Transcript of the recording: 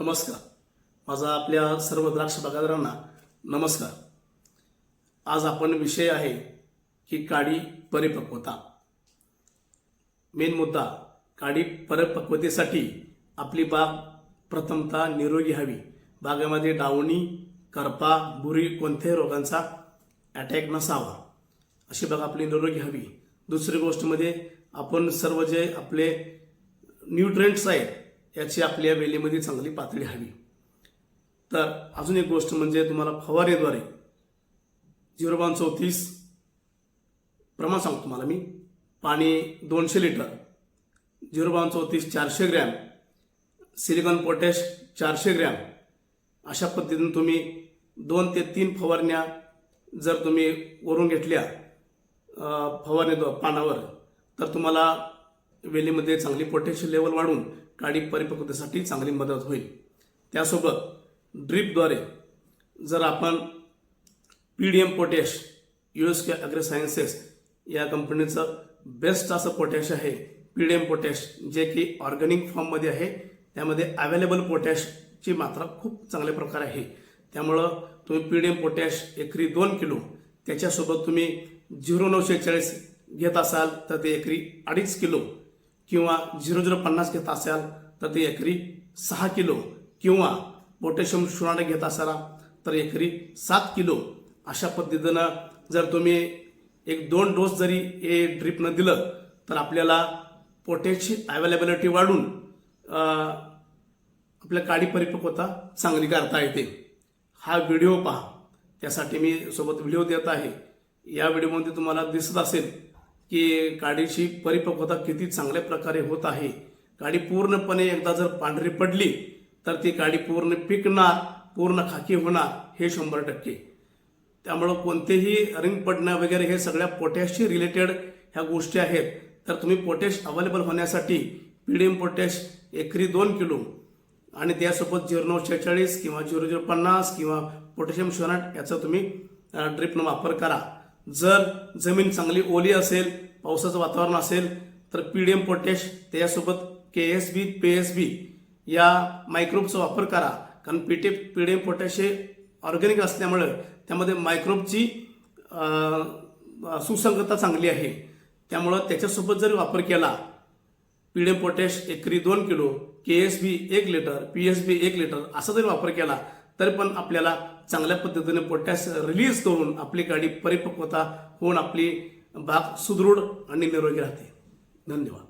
नमस्कार. माझा आपल्या सर्व द्राक्ष बागायतदारांना नमस्कार. आज आपण विषय आहे की काडी परिपक्वता. मेन मुद्दा काडी परिपक्वतेसाठी आपली बाग प्रथमतः निरोगी हवी. बागेमध्ये डावणी करपा बुरी कोणत्याही रोगांचा अटॅक नसावा. अशी बाग आपली निरोगी हवी. दुसरी गोष्ट म्हणजे आपण सर्व जे आपले न्यूट्रेंट्स आहेत याची आपल्या वेलीमध्ये चांगली पातळी हवी. तर अजून एक गोष्ट म्हणजे तुम्हाला फवारेद्वारे झिरो बावन चौतीस प्रमाण सांगतो तुम्हाला मी. पाणी दोनशे लिटर झिरो बावन चौतीस चारशे ग्रॅम सिलिकॉन पोटॅश चारशे ग्रॅम अशा पद्धतीने तुम्ही दोन ते तीन फवारण्या जर तुम्ही वरून घेतल्या फवारणी पानावर तर तुम्हाला वेलीमध्ये चांगली पोटॅशियम लेवल वाढून काडी परिपक्वतेसाठी चांगली मदत होईल. त्यासोबत ड्रीपद्वारे जर आपण P D M potash U S K agri sciences या कंपनीचं बेस्ट असं पोटॅश आहे पी डी एम पोटॅश जे की ऑर्गॅनिक फॉर्ममध्ये आहे त्यामध्ये अवेलेबल पोटॅशची मात्रा खूप चांगल्या प्रकारे आहे. त्यामुळं तुम्ही पी डी एम पोटॅश एकरी दोन किलो त्याच्यासोबत तुम्ही झिरो नऊशे चाळीस घेत असाल तर ते एकरी अडीच किलो किंवा झिरो झिरो पन्नास घेत असाल तर ते एकरी सहा किलो किंवा पोटॅशियम शून्य घेत असाल तर एकरी सात किलो. अशा पद्धतीनं जर तुम्ही एक दोन डोस जरी हे ड्रिपनं दिलं तर आपल्याला पोटॅशची अवेलेबिलिटी वाढून आपल्या काडी परिपक्वता चांगली करता येते. हा व्हिडिओ पहा. त्यासाठी मी सोबत व्हिडिओ देत आहे. या व्हिडिओमध्ये तुम्हाला दिसत असेल की काडीची परिपक्वता किती चांगल्या प्रकारे होत आहे. काडी पूर्णपणे एकदा जर पांढरी पडली तर ती काडी पूर्ण पिकणार पूर्ण खाकी होणार हे शंभर टक्के. त्यामुळं कोणतेही रिंग पडणं वगैरे हे सगळ्या पोटॅशशी रिलेटेड ह्या गोष्टी आहेत. तर तुम्ही पोटॅश अवेलेबल होण्यासाठी पीडीएम पोटॅश एकरी दोन किलो आणि त्यासोबत झिरो नऊ शेहेचाळीस किंवा झिरो झिरो पन्नास किंवा पोटॅशियम शोनाट याचा तुम्ही ड्रिपनं वापर करा. जर जमीन चांगली ओली असेल पावसाचं वातावरण असेल तर पीडीएम पोटॅश त्याच्यासोबत K S B P S B या मायक्रोबचा वापर करा. कारण पीटे पीडीएम पोटॅश हे ऑर्गॅनिक असल्यामुळं त्यामध्ये मायक्रोबची सुसंगता चांगली आहे. त्यामुळं त्याच्यासोबत जर वापर केला पीडीएम पोटॅश एकरी दोन किलो के एस बी एक लिटर पी एस बी एक लिटर असा जरी वापर केला तरी पण आपल्याला चांगल्या पद्धतीने पोटॅश रिलीज करून आपली गाडी परिपक्वता होऊन आपली बाग सुदृढ आणि निरोगी राहते. धन्यवाद.